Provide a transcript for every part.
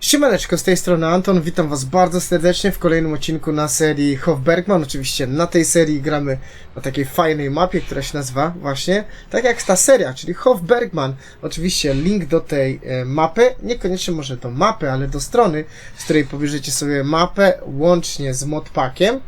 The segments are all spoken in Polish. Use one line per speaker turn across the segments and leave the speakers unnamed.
Siemaneczko, z tej strony Anton, witam was bardzo serdecznie w kolejnym odcinku na serii Hofbergman. Oczywiście na tej serii gramy na takiej fajnej mapie, która się nazywa właśnie tak jak ta seria, czyli Hofbergman. Oczywiście link do tej e, mapy, niekoniecznie może do mapy, ale do strony, z której pobierzecie sobie mapę łącznie z modpackiem.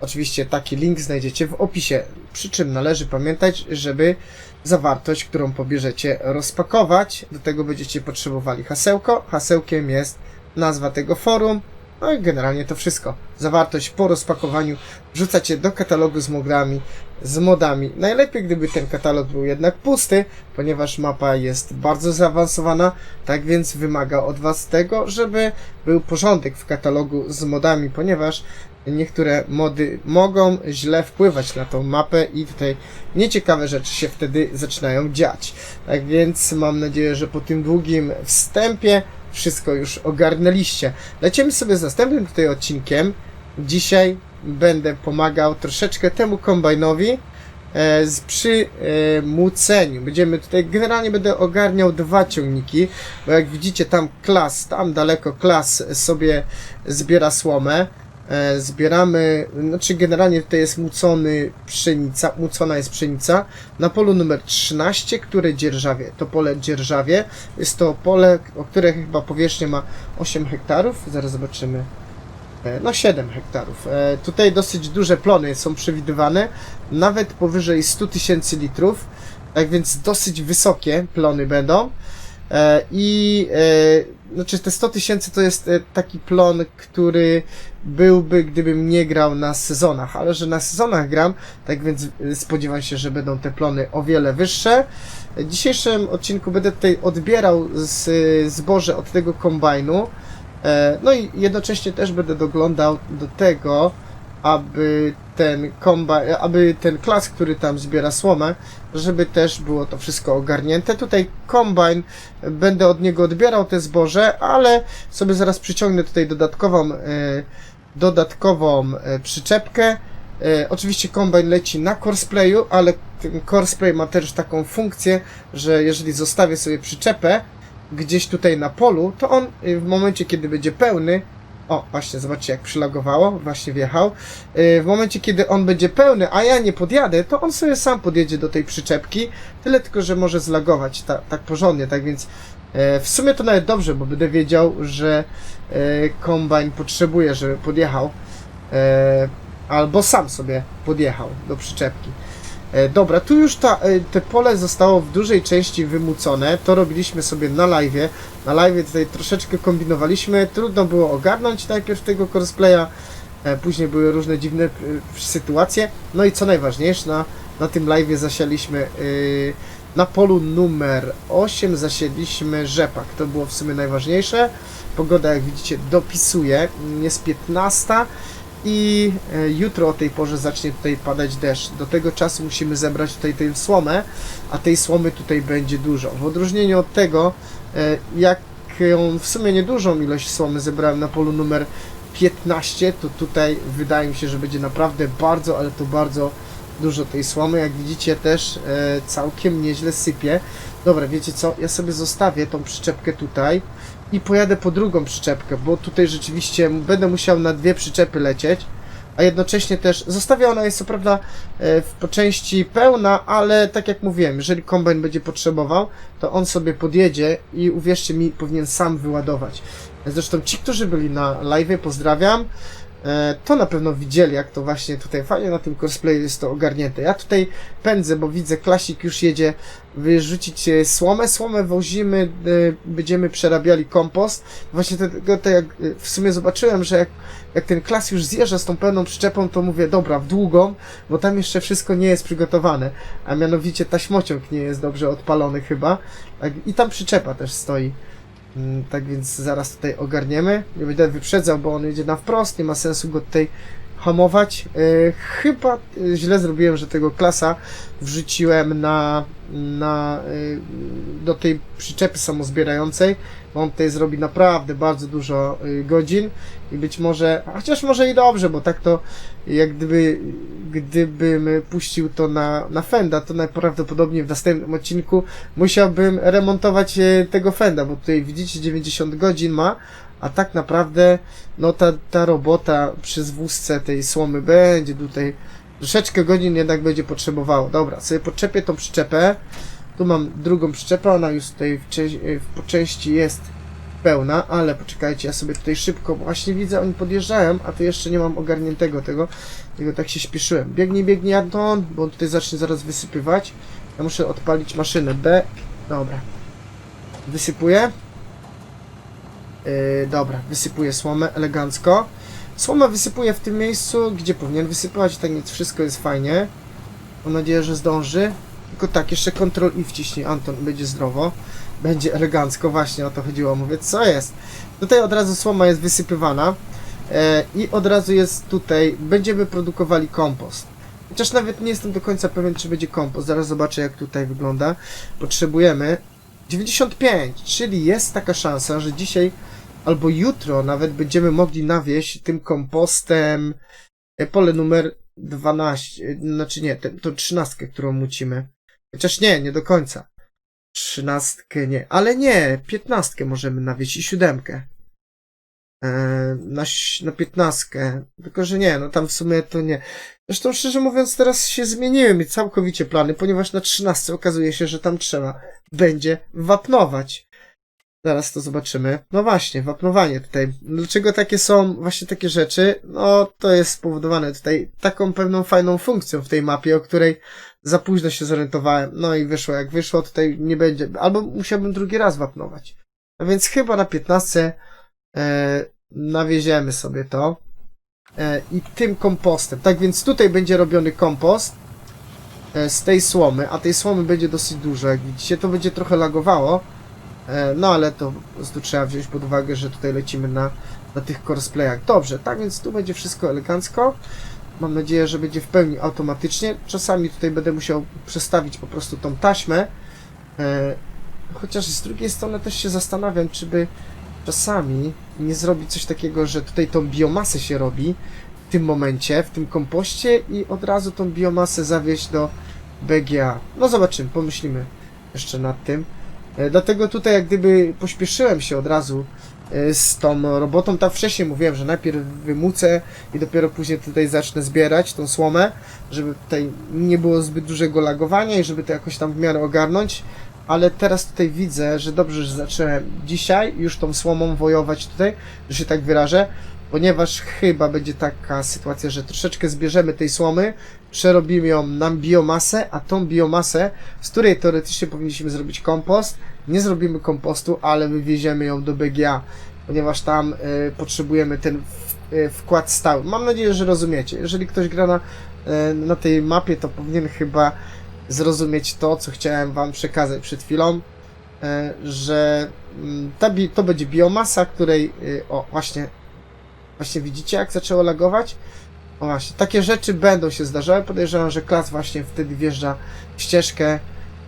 Oczywiście taki link znajdziecie w opisie, przy czym należy pamiętać, żeby zawartość, którą pobierzecie rozpakować. Do tego będziecie potrzebowali hasełko. Hasełkiem jest nazwa tego forum. No i generalnie to wszystko. Zawartość po rozpakowaniu wrzucacie do katalogu z modami, z modami. Najlepiej gdyby ten katalog był jednak pusty, ponieważ mapa jest bardzo zaawansowana, tak więc wymaga od Was tego, żeby był porządek w katalogu z modami, ponieważ niektóre mody mogą źle wpływać na tą mapę i tutaj nieciekawe rzeczy się wtedy zaczynają dziać. Tak więc mam nadzieję, że po tym długim wstępie wszystko już ogarnęliście. Lecimy sobie z następnym tutaj odcinkiem. Dzisiaj będę pomagał troszeczkę temu kombajnowi e, z przy e, muceniu. Będziemy tutaj, generalnie będę ogarniał dwa ciągniki, bo jak widzicie tam klas, tam daleko klas sobie zbiera słomę. E, zbieramy, znaczy generalnie tutaj jest mucony pszenica, mucona jest pszenica na polu numer 13, które dzierżawie, to pole dzierżawie, jest to pole, o które chyba powierzchnia ma 8 hektarów, zaraz zobaczymy, E, no 7 hektarów. E, Tutaj dosyć duże plony są przewidywane, nawet powyżej 100 tysięcy litrów, tak więc dosyć wysokie plony będą. E, I e, znaczy te 100 tysięcy to jest e, taki plon, który byłby, gdybym nie grał na sezonach, ale że na sezonach gram, tak więc spodziewam się, że będą te plony o wiele wyższe. W dzisiejszym odcinku będę tutaj odbierał z, zboże od tego kombajnu. No i jednocześnie też będę doglądał do tego, aby ten kombajn, aby ten klas, który tam zbiera słomę, żeby też było to wszystko ogarnięte. Tutaj kombajn, będę od niego odbierał te zboże, ale sobie zaraz przyciągnę tutaj dodatkową, e, dodatkową e, przyczepkę. E, Oczywiście kombajn leci na courseplayu, ale ten courseplay ma też taką funkcję, że jeżeli zostawię sobie przyczepę, gdzieś tutaj na polu, to on w momencie, kiedy będzie pełny, o, właśnie, zobaczcie jak przylagowało, właśnie wjechał. Y, W momencie, kiedy on będzie pełny, a ja nie podjadę, to on sobie sam podjedzie do tej przyczepki. Tyle tylko, że może zlagować ta, tak porządnie, tak więc e, w sumie to nawet dobrze, bo będę wiedział, że e, kombajn potrzebuje, żeby podjechał. E, Albo sam sobie podjechał do przyczepki. E, Dobra, tu już ta, e, te pole zostało w dużej części wymucone. To robiliśmy sobie na live. Na live tutaj troszeczkę kombinowaliśmy. Trudno było ogarnąć najpierw tego cosplaya. e, Później były różne dziwne sytuacje. No i co najważniejsze, na, na tym live zasialiśmy na polu numer 8 zasiedliśmy rzepak. To było w sumie najważniejsze. Pogoda, jak widzicie, dopisuje. Jest 15 i e, jutro o tej porze zacznie tutaj padać deszcz. Do tego czasu musimy zebrać tutaj tę słomę, a tej słomy tutaj będzie dużo. W odróżnieniu od tego, e, jak ją w sumie niedużą ilość słomy zebrałem na polu numer 15, to tutaj wydaje mi się, że będzie naprawdę bardzo, ale to bardzo dużo tej słomy. Jak widzicie też e, całkiem nieźle sypie. Dobra, wiecie co? Ja sobie zostawię tą przyczepkę tutaj i pojadę po drugą przyczepkę, bo tutaj rzeczywiście będę musiał na dwie przyczepy lecieć, a jednocześnie też zostawię ona jest co prawda e, po części pełna, ale tak jak mówiłem, jeżeli kombajn będzie potrzebował, to on sobie podjedzie i uwierzcie mi, powinien sam wyładować. Zresztą ci, którzy byli na live, pozdrawiam. E, To na pewno widzieli, jak to właśnie tutaj fajnie na tym cosplayu jest to ogarnięte. Ja tutaj pędzę, bo widzę, klasik już jedzie wyrzucić e, słomę. Słomę wozimy, e, będziemy przerabiali kompost. Właśnie tego, to jak w sumie zobaczyłem, że jak, jak ten klas już zjeżdża z tą pełną przyczepą, to mówię, dobra, w długą, bo tam jeszcze wszystko nie jest przygotowane. A mianowicie taśmociąg nie jest dobrze odpalony chyba. Tak, I tam przyczepa też stoi. Mm, Tak więc zaraz tutaj ogarniemy. Nie będę wyprzedzał, bo on jedzie na wprost, nie ma sensu go tutaj hamować. E, chyba e, źle zrobiłem, że tego klasa wrzuciłem na, na, e, do tej przyczepy samozbierającej. On tutaj zrobi naprawdę bardzo dużo y, godzin i być może, chociaż może i dobrze, bo tak to jak gdyby, gdybym puścił to na, na Fenda, to najprawdopodobniej w następnym odcinku musiałbym remontować e, tego Fenda, bo tutaj widzicie 90 godzin ma, a tak naprawdę no ta, ta robota przy zwózce tej słomy będzie tutaj troszeczkę godzin jednak będzie potrzebowało. Dobra, sobie podczepię tą przyczepę. Tu mam drugą przyczepę, ona już tutaj w po części jest pełna, ale poczekajcie, ja sobie tutaj szybko, właśnie widzę, oni podjeżdżają, a tu jeszcze nie mam ogarniętego tego, tego tak się śpieszyłem. Biegnij, biegnij Anton, bo on tutaj zacznie zaraz wysypywać. Ja muszę odpalić maszynę B. Dobra. Wysypuję. Yy, dobra, wysypuję słomę elegancko. Słomę wysypuję w tym miejscu, gdzie powinien wysypać, tak więc wszystko jest fajnie. Mam nadzieję, że zdąży. Tylko tak, jeszcze Ctrl i wciśnij Anton, będzie zdrowo. Będzie elegancko, właśnie o to chodziło. Mówię, co jest? Tutaj od razu słoma jest wysypywana. E, I od razu jest tutaj, będziemy produkowali kompost. Chociaż nawet nie jestem do końca pewien, czy będzie kompost. Zaraz zobaczę, jak tutaj wygląda. Potrzebujemy 95, czyli jest taka szansa, że dzisiaj albo jutro nawet będziemy mogli nawieść tym kompostem e, pole numer 12, e, znaczy nie, te- to 13, którą mucimy. Chociaż nie, nie do końca. 13 nie, ale nie, 15 możemy nawieść i siódemkę. E, na, na 15. Tylko, że nie, no tam w sumie to nie. Zresztą szczerze mówiąc, teraz się zmieniły mi całkowicie plany, ponieważ na 13 okazuje się, że tam trzeba będzie wapnować. Zaraz to zobaczymy. No właśnie, wapnowanie tutaj. Dlaczego takie są właśnie takie rzeczy? No, to jest spowodowane tutaj taką pewną fajną funkcją w tej mapie, o której za późno się zorientowałem. No i wyszło jak wyszło, tutaj nie będzie. Albo musiałbym drugi raz wapnować. A więc chyba na 15 e, nawieziemy sobie to. E, I tym kompostem. Tak więc tutaj będzie robiony kompost e, z tej słomy, a tej słomy będzie dosyć dużo, jak widzicie. To będzie trochę lagowało. E, No ale to po prostu trzeba wziąć pod uwagę, że tutaj lecimy na, na tych cosplayach. Dobrze, tak więc tu będzie wszystko elegancko. Mam nadzieję, że będzie w pełni automatycznie. Czasami tutaj będę musiał przestawić po prostu tą taśmę. E, Chociaż z drugiej strony też się zastanawiam, czy by czasami nie zrobić coś takiego, że tutaj tą biomasę się robi w tym momencie, w tym kompoście i od razu tą biomasę zawieźć do BGA. No zobaczymy, pomyślimy jeszcze nad tym. E, Dlatego tutaj jak gdyby pośpieszyłem się od razu e, z tą robotą. Tak wcześniej mówiłem, że najpierw wymucę i dopiero później tutaj zacznę zbierać tą słomę, żeby tutaj nie było zbyt dużego lagowania i żeby to jakoś tam w miarę ogarnąć. Ale teraz tutaj widzę, że dobrze, że zacząłem dzisiaj już tą słomą wojować tutaj, że się tak wyrażę, ponieważ chyba będzie taka sytuacja, że troszeczkę zbierzemy tej słomy, przerobimy ją na biomasę, a tą biomasę, z której teoretycznie powinniśmy zrobić kompost, nie zrobimy kompostu, ale wywieziemy ją do BGA, ponieważ tam y, potrzebujemy ten w, y, wkład stały. Mam nadzieję, że rozumiecie. Jeżeli ktoś gra na, y, na tej mapie, to powinien chyba zrozumieć to, co chciałem wam przekazać przed chwilą, y, że bi- to będzie biomasa, której, y, o właśnie, właśnie widzicie jak zaczęło lagować? O właśnie, takie rzeczy będą się zdarzały. Podejrzewam, że klas właśnie wtedy wjeżdża w ścieżkę.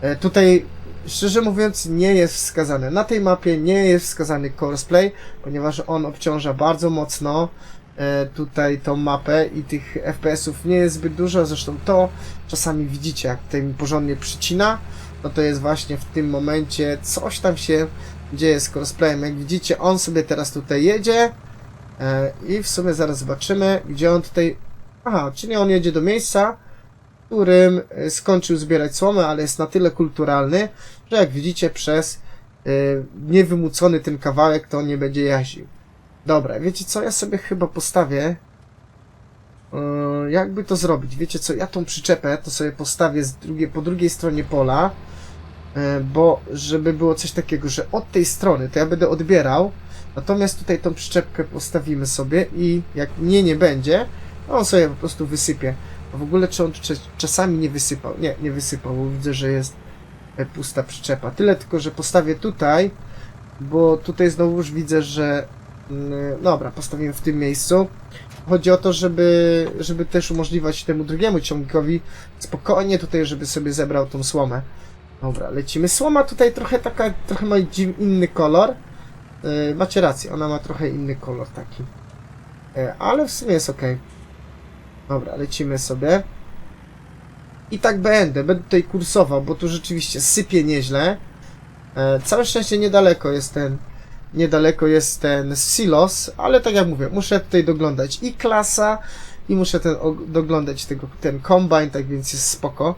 E, Tutaj, szczerze mówiąc, nie jest wskazane. Na tej mapie nie jest wskazany cosplay, ponieważ on obciąża bardzo mocno e, tutaj tą mapę i tych FPS-ów nie jest zbyt dużo. Zresztą to czasami widzicie, jak tutaj mi porządnie przycina. No to jest właśnie w tym momencie coś tam się dzieje z cosplayem. Jak widzicie, on sobie teraz tutaj jedzie. E, I w sumie zaraz zobaczymy, gdzie on tutaj. Aha, czyli on jedzie do miejsca, w którym e, skończył zbierać słomę, ale jest na tyle kulturalny, że jak widzicie, przez e, niewymucony ten kawałek to on nie będzie jaził. Dobra, wiecie co? Ja sobie chyba postawię. Jakby to zrobić? Wiecie co? Ja tą przyczepę to sobie postawię z drugiej, po drugiej stronie pola, bo żeby było coś takiego, że od tej strony to ja będę odbierał, Natomiast tutaj tą przyczepkę postawimy sobie i jak mnie nie będzie, on sobie po prostu wysypie. A w ogóle czy on cz- czasami nie wysypał? Nie, nie wysypał, bo widzę, że jest e, pusta przyczepa. Tyle tylko, że postawię tutaj, bo tutaj znowuż widzę, że mm, dobra, postawiłem w tym miejscu. Chodzi o to, żeby, żeby też umożliwiać temu drugiemu ciągnikowi spokojnie tutaj, żeby sobie zebrał tą słomę. Dobra, lecimy. Słoma tutaj trochę taka, trochę ma inny kolor. E, macie rację, ona ma trochę inny kolor taki. E, ale w sumie jest ok. Dobra, lecimy sobie. I tak będę, będę tutaj kursował, bo tu rzeczywiście sypie nieźle. E, całe szczęście niedaleko jest ten niedaleko jest ten silos, ale tak jak mówię, muszę tutaj doglądać i klasa i muszę ten, doglądać tego, ten kombine, tak więc jest spoko.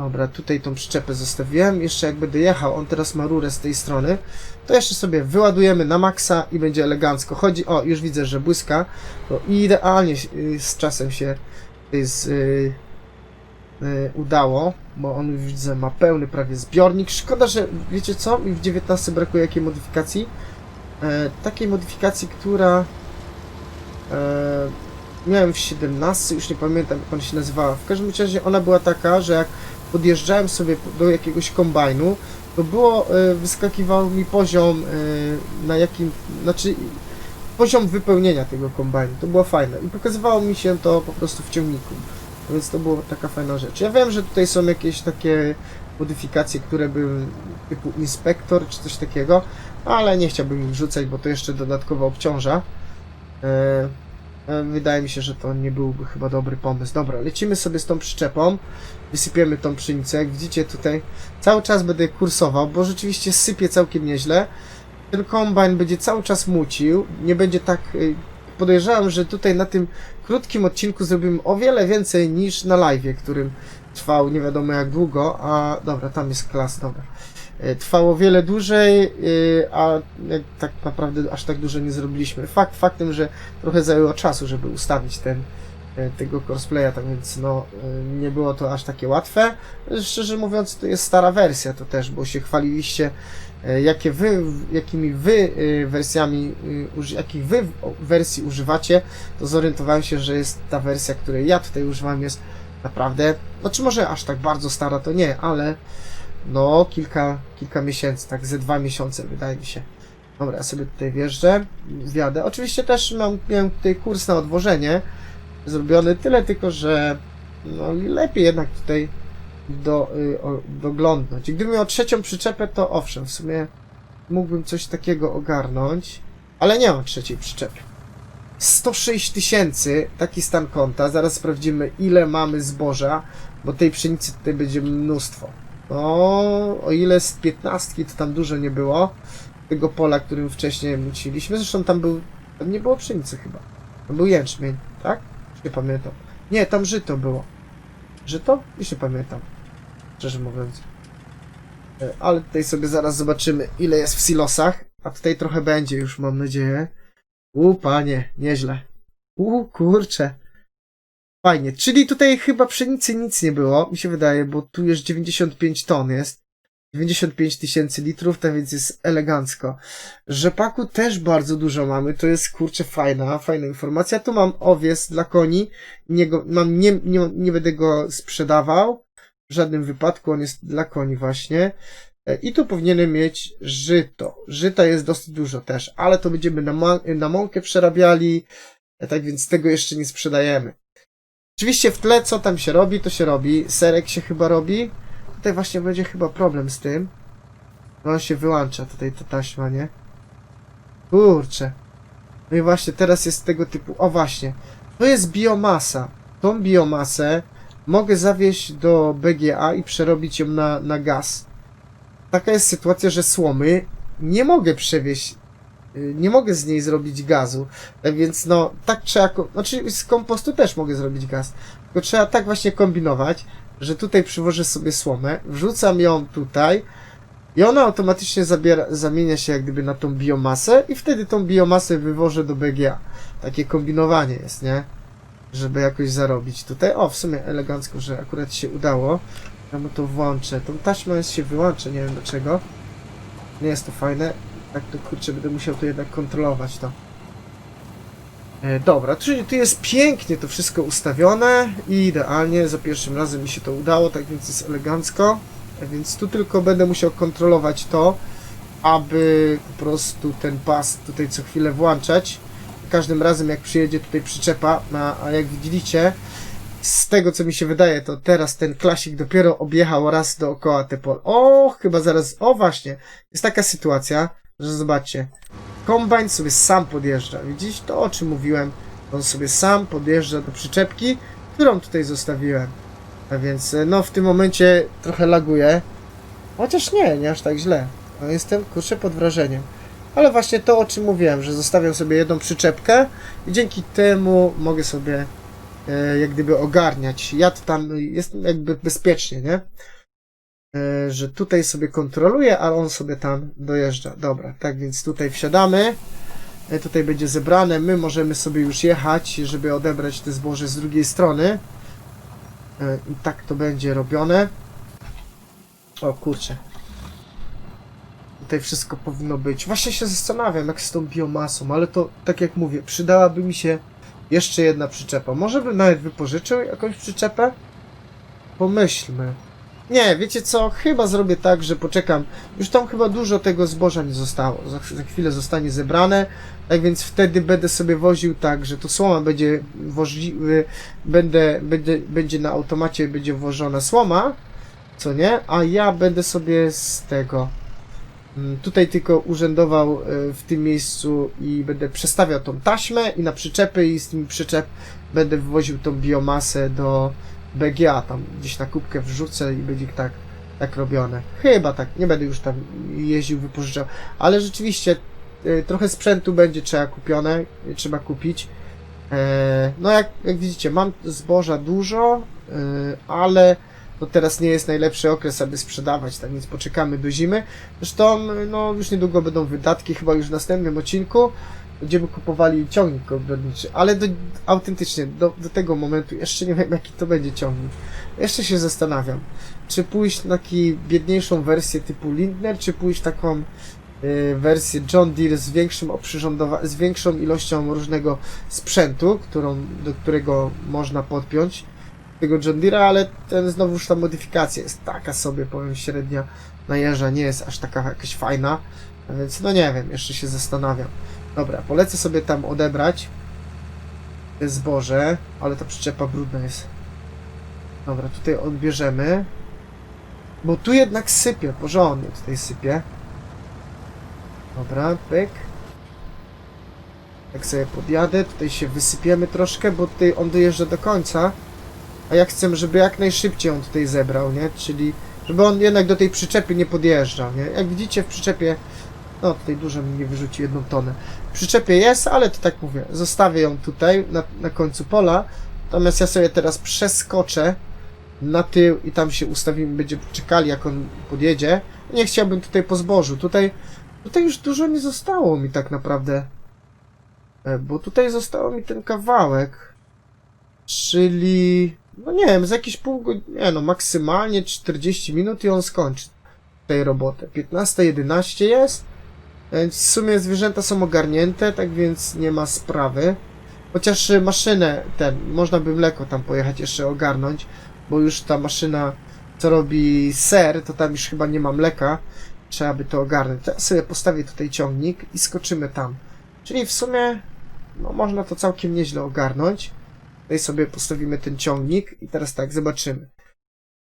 Dobra, tutaj tą przyczepę zostawiłem. Jeszcze jak będę jechał, on teraz ma rurę z tej strony, to jeszcze sobie wyładujemy na maksa i będzie elegancko. Chodzi, o, już widzę, że błyska, to idealnie y, z czasem się y, z, y, y, udało, bo on już widzę ma pełny prawie zbiornik. Szkoda, że wiecie co, mi w 19 brakuje jakiej modyfikacji. E, takiej modyfikacji, która e, miałem w 17, już nie pamiętam jak ona się nazywała. W każdym razie ona była taka, że jak podjeżdżałem sobie do jakiegoś kombajnu, to było, e, wyskakiwał mi poziom, e, na jakim, znaczy poziom wypełnienia tego kombajnu. To było fajne i pokazywało mi się to po prostu w ciągniku. Więc to była taka fajna rzecz. Ja wiem, że tutaj są jakieś takie modyfikacje, które były typu inspektor czy coś takiego, ale nie chciałbym ich wrzucać, bo to jeszcze dodatkowo obciąża. E, e, Wydaje mi się, że to nie byłby chyba dobry pomysł. Dobra, lecimy sobie z tą przyczepą, wysypiemy tą pszenicę. Jak widzicie tutaj cały czas będę kursował, bo rzeczywiście sypie całkiem nieźle. Ten kombajn będzie cały czas mucił, nie będzie tak... y, Podejrzewam, że tutaj na tym krótkim odcinku zrobimy o wiele więcej niż na live, którym trwał nie wiadomo jak długo, a dobra, tam jest klas, dobra. E, Trwało wiele dłużej, y, a jak tak naprawdę aż tak dużo nie zrobiliśmy. Fakt faktem, że trochę zajęło czasu, żeby ustawić ten, e, tego cosplaya, tak więc no, e, nie było to aż takie łatwe. Szczerze mówiąc, to jest stara wersja to też, bo się chwaliliście, e, jakie wy, jakimi wy e, wersjami, e, jakich wy wersji używacie, to zorientowałem się, że jest ta wersja, której ja tutaj używam, jest naprawdę, znaczy może aż tak bardzo stara to nie, ale no kilka, kilka miesięcy, tak ze dwa miesiące wydaje mi się. Dobra, ja sobie tutaj wjeżdżę, wjadę. Oczywiście też mam, miałem tutaj kurs na odwożenie zrobiony, tyle tylko, że no lepiej jednak tutaj do, y, o, doglądnąć. Gdybym miał trzecią przyczepę, to owszem, w sumie mógłbym coś takiego ogarnąć, ale nie mam trzeciej przyczepy. 106 tysięcy, taki stan konta. Zaraz sprawdzimy, ile mamy zboża, bo tej pszenicy tutaj będzie mnóstwo. No, o ile z 15 to tam dużo nie było. Tego pola, którym wcześniej musieliśmy. Zresztą tam był. Tam nie było pszenicy chyba. Tam był jęczmień, tak? Już nie pamiętam. Nie, tam żyto było. Żyto? Już nie pamiętam. Szczerze mówiąc. E, Ale tutaj sobie zaraz zobaczymy, ile jest w silosach. A tutaj trochę będzie już, mam nadzieję. U, panie, nieźle. U, kurcze. Fajnie. Czyli tutaj chyba pszenicy nic nie było, mi się wydaje, bo tu już 95 ton jest. 95 tysięcy litrów, tak więc jest elegancko. Rzepaku też bardzo dużo mamy, to jest kurczę fajna, fajna informacja. Tu mam owies dla koni, nie, go, mam, nie, nie, nie będę go sprzedawał, w żadnym wypadku, on jest dla koni właśnie. E, I tu powinienem mieć żyto. Żyta jest dosyć dużo też, ale to będziemy na, na mąkę przerabiali, e, tak więc tego jeszcze nie sprzedajemy. Oczywiście w tle co tam się robi, to się robi. Serek się chyba robi. Tutaj właśnie będzie chyba problem z tym. No on się wyłącza tutaj ta taśma, nie? Kurczę. No i właśnie teraz jest tego typu. O właśnie. To jest biomasa. Tą biomasę mogę zawieźć do BGA i przerobić ją na, na gaz. Taka jest sytuacja, że słomy nie mogę przewieźć. Y, Nie mogę z niej zrobić gazu. Tak więc no, tak trzeba. Znaczy z kompostu też mogę zrobić gaz. Tylko trzeba tak właśnie kombinować, że tutaj przywożę sobie słomę, wrzucam ją tutaj i ona automatycznie zabiera, zamienia się jak gdyby na tą biomasę i wtedy tą biomasę wywożę do BGA. Takie kombinowanie jest, nie? Żeby jakoś zarobić tutaj. O, w sumie elegancko, że akurat się udało. Ja mu to włączę. Tą jest się wyłącza, nie wiem dlaczego. Nie jest to fajne. Tak to kurczę, będę musiał to jednak kontrolować to. E, dobra, czyli tu jest pięknie to wszystko ustawione i idealnie, za pierwszym razem mi się to udało, tak więc jest elegancko. E, Więc tu tylko będę musiał kontrolować to, aby po prostu ten pas tutaj co chwilę włączać. Każdym razem jak przyjedzie tutaj przyczepa, a, a jak widzicie, z tego co mi się wydaje, to teraz ten klasik dopiero objechał raz dookoła te pole. O, chyba zaraz, o właśnie, jest taka sytuacja, że zobaczcie, kombajn sobie sam podjeżdża. Widzisz to, o czym mówiłem? On sobie sam podjeżdża do przyczepki, którą tutaj zostawiłem. A więc, e, no w tym momencie trochę laguje. Chociaż nie, nie aż tak źle. No, jestem, kurczę, pod wrażeniem. Ale właśnie to, o czym mówiłem, że zostawiam sobie jedną przyczepkę i dzięki temu mogę sobie e, jak gdyby ogarniać. Ja to tam jestem jakby bezpiecznie, nie? E, że tutaj sobie kontroluję, a on sobie tam dojeżdża. Dobra, tak więc tutaj wsiadamy. E, tutaj będzie zebrane. My możemy sobie już jechać, żeby odebrać te zboże z drugiej strony. E, I tak to będzie robione. O kurczę. Tutaj wszystko powinno być. Właśnie się zastanawiam, jak z tą biomasą, ale to, tak jak mówię, przydałaby mi się jeszcze jedna przyczepa. Może bym nawet wypożyczył jakąś przyczepę? Pomyślmy. Nie, wiecie co? Chyba zrobię tak, że poczekam. Już tam chyba dużo tego zboża nie zostało. Za, za chwilę zostanie zebrane. Tak więc wtedy będę sobie woził tak, że to słoma będzie wozi, y, będę, będę, będzie na automacie będzie włożona słoma, co nie? A ja będę sobie z tego mm, tutaj tylko urzędował y, w tym miejscu i będę przestawiał tą taśmę i na przyczepy i z tym przyczep będę wwoził tą biomasę do BGA, tam gdzieś na kubkę wrzucę i będzie tak, tak robione. Chyba tak, nie będę już tam jeździł, wypożyczał, ale rzeczywiście y, trochę sprzętu będzie trzeba kupione, y, trzeba kupić. E, No jak, jak widzicie, mam zboża dużo, ale no teraz nie jest najlepszy okres, aby sprzedawać, tak więc poczekamy do zimy. Zresztą, no już niedługo będą wydatki, chyba już w następnym odcinku będziemy kupowali ciągnik ogrodniczy, ale do, autentycznie do, do tego momentu jeszcze nie wiem jaki to będzie ciągnik. Jeszcze się zastanawiam, czy pójść na taką biedniejszą wersję typu Lindner, czy pójść taką y, wersję John Deere z większym z większą ilością różnego sprzętu, którą, do którego można podpiąć tego John Deere'a, ale ten znowuż ta modyfikacja jest taka sobie, powiem średnia najeżdża, nie jest aż taka jakaś fajna, więc no nie wiem, jeszcze się zastanawiam. Dobra, polecę sobie tam odebrać zboże, ale ta przyczepa brudna jest. Dobra, tutaj odbierzemy. Bo tu jednak sypie, porządnie tutaj sypie. Dobra, pyk. Tak sobie podjadę, tutaj się wysypiemy troszkę, bo tutaj on dojeżdża do końca. A ja chcę, żeby jak najszybciej on tutaj zebrał, nie? Czyli, żeby on jednak do tej przyczepy nie podjeżdżał, nie? Jak widzicie w przyczepie, no tutaj dużo mi nie wyrzuci jedną tonę. Przyczepie jest, ale to tak mówię, zostawię ją tutaj na, na końcu pola. Natomiast ja sobie teraz przeskoczę na tył i tam się ustawimy, będziemy czekali jak on podjedzie. Nie chciałbym tutaj po zbożu. Tutaj, tutaj już dużo nie zostało mi tak naprawdę. E, Bo tutaj zostało mi ten kawałek. Czyli, no nie wiem, za jakieś pół godziny, nie no, maksymalnie 40 minut i on skończy tej robotę. 15.11 jest. Więc w sumie zwierzęta są ogarnięte, tak więc nie ma sprawy. Chociaż y, maszynę ten, można by mleko tam pojechać jeszcze ogarnąć, bo już ta maszyna, co robi ser, to tam już chyba nie ma mleka. Trzeba by to ogarnąć. To ja sobie postawię tutaj ciągnik i skoczymy tam. Czyli w sumie, no można to całkiem nieźle ogarnąć. Tutaj sobie postawimy ten ciągnik i teraz tak, zobaczymy.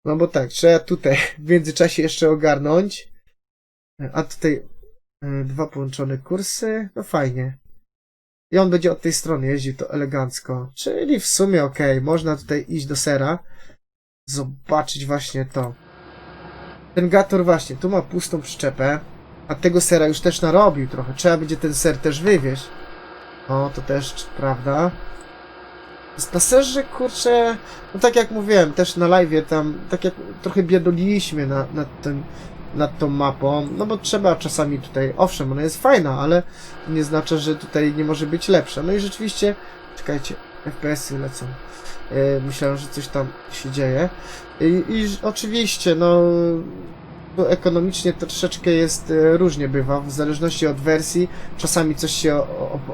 No bo tak, trzeba tutaj w międzyczasie jeszcze ogarnąć. A tutaj dwa połączone kursy. No fajnie. I on będzie od tej strony jeździł to elegancko. Czyli w sumie okej, można tutaj iść do sera. Zobaczyć właśnie to. Ten gator właśnie, tu ma pustą przyczepę. A tego sera już też narobił trochę. Trzeba będzie ten ser też wywieźć. O, to też prawda. Na serze, kurczę, no tak jak mówiłem, też na live tam, tak jak trochę biedoliliśmy na, nad, tym, nad tą mapą, no bo trzeba czasami tutaj, owszem, ona jest fajna, ale nie znaczy, że tutaj nie może być lepsza. No i rzeczywiście, czekajcie, FPS-y lecą. Yy, myślałem, że coś tam się dzieje. I, i oczywiście, no, to ekonomicznie to troszeczkę jest e, różnie bywa, w zależności od wersji. Czasami coś się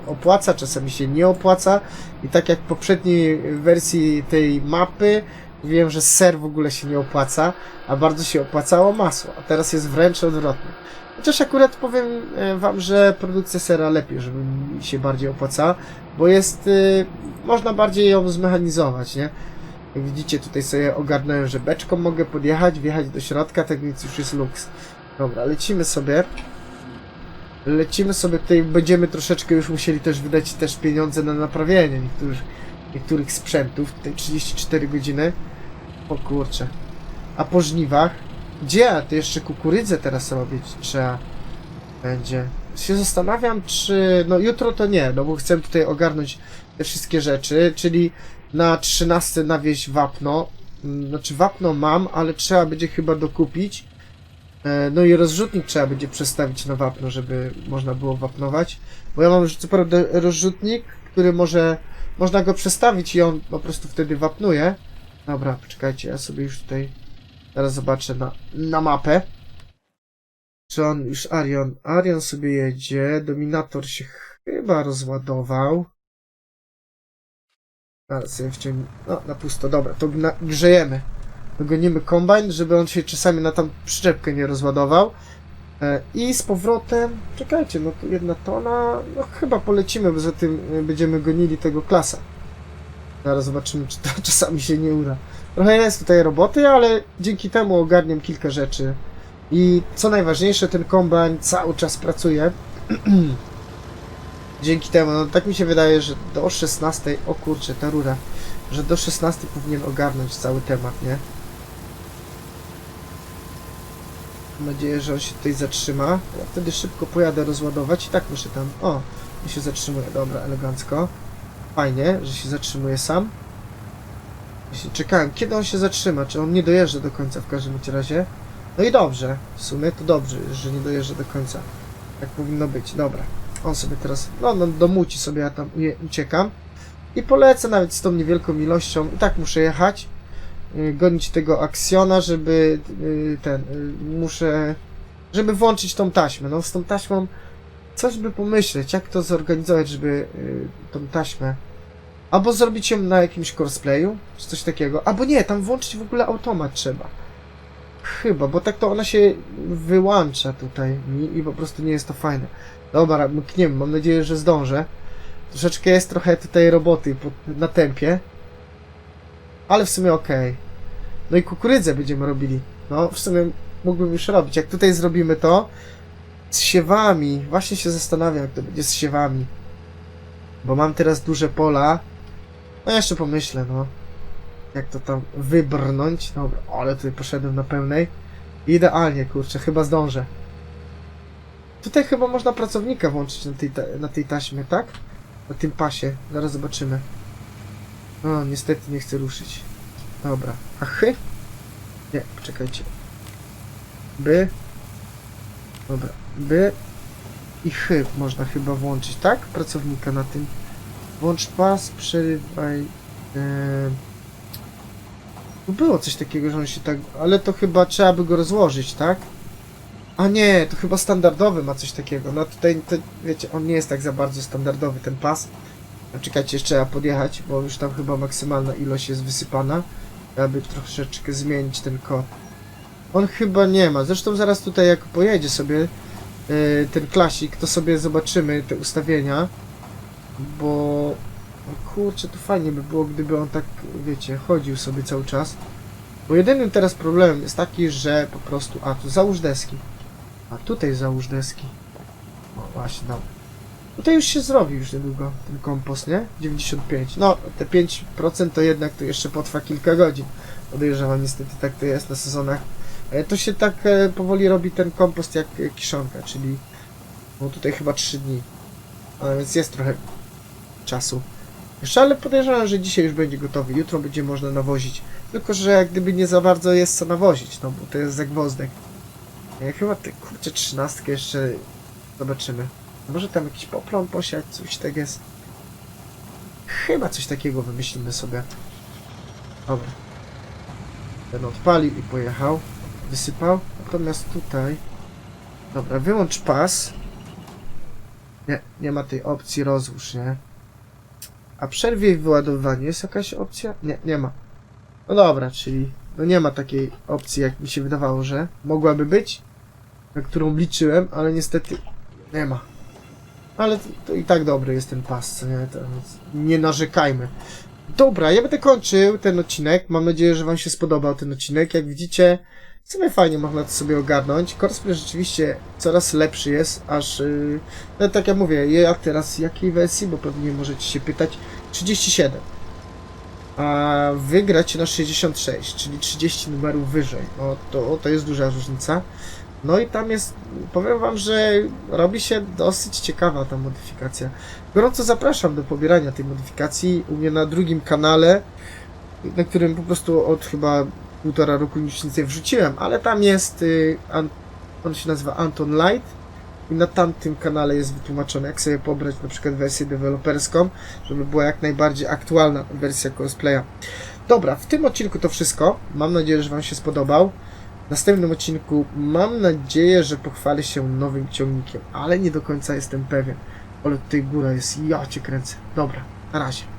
opłaca, czasami się nie opłaca. I tak jak w poprzedniej wersji tej mapy, wiem, że ser w ogóle się nie opłaca, a bardzo się opłacało masło. A teraz jest wręcz odwrotnie. Chociaż akurat powiem e, wam, że produkcja sera lepiej, żeby mi się bardziej opłacała, bo jest, y, można bardziej ją zmechanizować, nie? Jak widzicie, tutaj sobie ogarnąłem, że beczką mogę podjechać, wjechać do środka, tak więc już jest luks. Dobra, lecimy sobie. lecimy sobie tutaj, będziemy troszeczkę już musieli też wydać też pieniądze na naprawienie niektórych, niektórych sprzętów, tutaj 34 godziny. O kurczę. A po żniwach? Gdzie? To jeszcze kukurydzę teraz robić trzeba będzie. Się zastanawiam, czy... No jutro to nie, no bo chcę tutaj ogarnąć te wszystkie rzeczy, czyli na 13 nawieźć wapno. Znaczy wapno mam, ale trzeba będzie chyba dokupić. E, No i rozrzutnik trzeba będzie przestawić na wapno, żeby można było wapnować. Bo ja mam co prawda rozrzutnik, który może... Można go przestawić i on po prostu wtedy wapnuje. Dobra, poczekajcie, ja sobie już tutaj teraz zobaczę na, na mapę. Czy on już Arion? Arion sobie jedzie. Dominator się chyba rozładował. A, sobie wciągnę. No, na pusto. Dobra, to grzejemy. Dogonimy kombajn, żeby on się czasami na tam przyczepkę nie rozładował. E, I z powrotem, czekajcie, no jedna tona, no chyba polecimy, bo za tym e, będziemy gonili tego klasa. Zaraz zobaczymy, czy to czasami się nie uda. Trochę jest tutaj roboty, ale dzięki temu ogarniam kilka rzeczy. I co najważniejsze, ten kombajn cały czas pracuje. Dzięki temu, no tak mi się wydaje, że do 16, o kurczę, ta rura, że do 16 powinien ogarnąć cały temat, nie? Mam nadzieję, że on się tutaj zatrzyma. Ja wtedy szybko pojadę rozładować i tak muszę tam... O, on się zatrzymuje, dobra, elegancko. Fajnie, że się zatrzymuje sam. Właśnie czekałem, kiedy on się zatrzyma, czy on nie dojeżdża do końca w każdym razie. No i dobrze, w sumie to dobrze, że nie dojeżdża do końca. Tak powinno być, dobra. On sobie teraz, no, no do Muci sobie ja tam uciekam. I polecę nawet z tą niewielką ilością. I tak muszę jechać. y, Gonić tego aksjona, żeby y, ten, y, muszę, żeby włączyć tą taśmę. No z tą taśmą coś by pomyśleć, jak to zorganizować, żeby y, tą taśmę Albo zrobić ją na jakimś cosplayu, czy coś takiego. Albo nie, tam włączyć w ogóle automat trzeba. Chyba, bo tak to ona się wyłącza tutaj mi i po prostu nie jest to fajne. Dobra, mkniemy, mam nadzieję, że zdążę. Troszeczkę jest trochę tutaj roboty po- na tempie. Ale w sumie okej. No i kukurydzę będziemy robili. No, w sumie mógłbym już robić. Jak tutaj zrobimy to z siewami, właśnie się zastanawiam, jak to będzie z siewami. Bo mam teraz duże pola. No jeszcze pomyślę, no. Jak to tam wybrnąć. Dobra, ale tutaj poszedłem na pełnej. Idealnie, kurczę, chyba zdążę. Tutaj chyba można pracownika włączyć na tej, na tej taśmie, tak? Na tym pasie. Zaraz zobaczymy. No, niestety nie chcę ruszyć. Dobra. A chy? Nie, poczekajcie. By. Dobra. By. I chy można chyba włączyć, tak? Pracownika na tym. Włącz pas, przerywaj. No było coś takiego, że on się tak. Ale to chyba trzeba by go rozłożyć, tak? A nie, to chyba standardowy ma coś takiego. No tutaj, to, wiecie, on nie jest tak za bardzo standardowy ten pas. Czekajcie, jeszcze trzeba podjechać, bo już tam chyba maksymalna ilość jest wysypana. Aby troszeczkę zmienić ten kod. On chyba nie ma. Zresztą zaraz tutaj jak pojedzie sobie yy, ten klasik, to sobie zobaczymy te ustawienia. Bo o kurczę, to fajnie by było, gdyby on tak, wiecie, chodził sobie cały czas. Bo jedynym teraz problemem jest taki, że po prostu... A, tu załóż deski. A tutaj załóż deski. O, właśnie, dobra. Tutaj już się zrobi już niedługo ten kompost, nie? 95. No, te 5% to jednak to jeszcze potrwa kilka godzin. Podejrzewam, niestety tak to jest na sezonach. E, To się tak e, powoli robi ten kompost jak e, kiszonka, czyli no tutaj chyba 3 dni. A więc jest trochę czasu. Jeszcze, ale podejrzewam, że dzisiaj już będzie gotowy. Jutro będzie można nawozić. Tylko, że jak gdyby nie za bardzo jest co nawozić, no bo to jest zagwozdek. Ja chyba te kurczę trzynastkę jeszcze zobaczymy. Może tam jakiś poplon posiać, coś tak jest. Chyba coś takiego wymyślimy sobie. Dobra. Ten odpalił i pojechał. Wysypał. Natomiast tutaj... Dobra, wyłącz pas. Nie, nie ma tej opcji rozłóż, nie? A przerwie wyładowanie jest jakaś opcja? Nie, nie ma. No dobra, czyli no nie ma takiej opcji, jak mi się wydawało, że mogłaby być, na którą liczyłem, ale niestety nie ma. Ale to, i tak dobry jest ten pas, co nie? To nie narzekajmy. Dobra, ja będę kończył ten odcinek. Mam nadzieję, że Wam się spodobał ten odcinek. Jak widzicie, W sumie fajnie można to sobie ogarnąć. Cosplay rzeczywiście coraz lepszy jest, aż... Yy, no tak jak mówię, ja teraz jakiej wersji, bo pewnie możecie się pytać, 37. A wygrać na 66, czyli 30 numerów wyżej. No to, to jest duża różnica. No i tam jest, powiem wam, że robi się dosyć ciekawa ta modyfikacja. Gorąco zapraszam do pobierania tej modyfikacji u mnie na drugim kanale, na którym po prostu od chyba półtora roku nic nic nie wrzuciłem, ale tam jest, y, an, on się nazywa Anton Light i na tamtym kanale jest wytłumaczone, jak sobie pobrać na przykład wersję deweloperską, żeby była jak najbardziej aktualna wersja cosplaya. Dobra, w tym odcinku to wszystko. Mam nadzieję, że Wam się spodobał. W następnym odcinku mam nadzieję, że pochwalę się nowym ciągnikiem, ale nie do końca jestem pewien. Ale tutaj góra jest, ja cię kręcę. Dobra, na razie.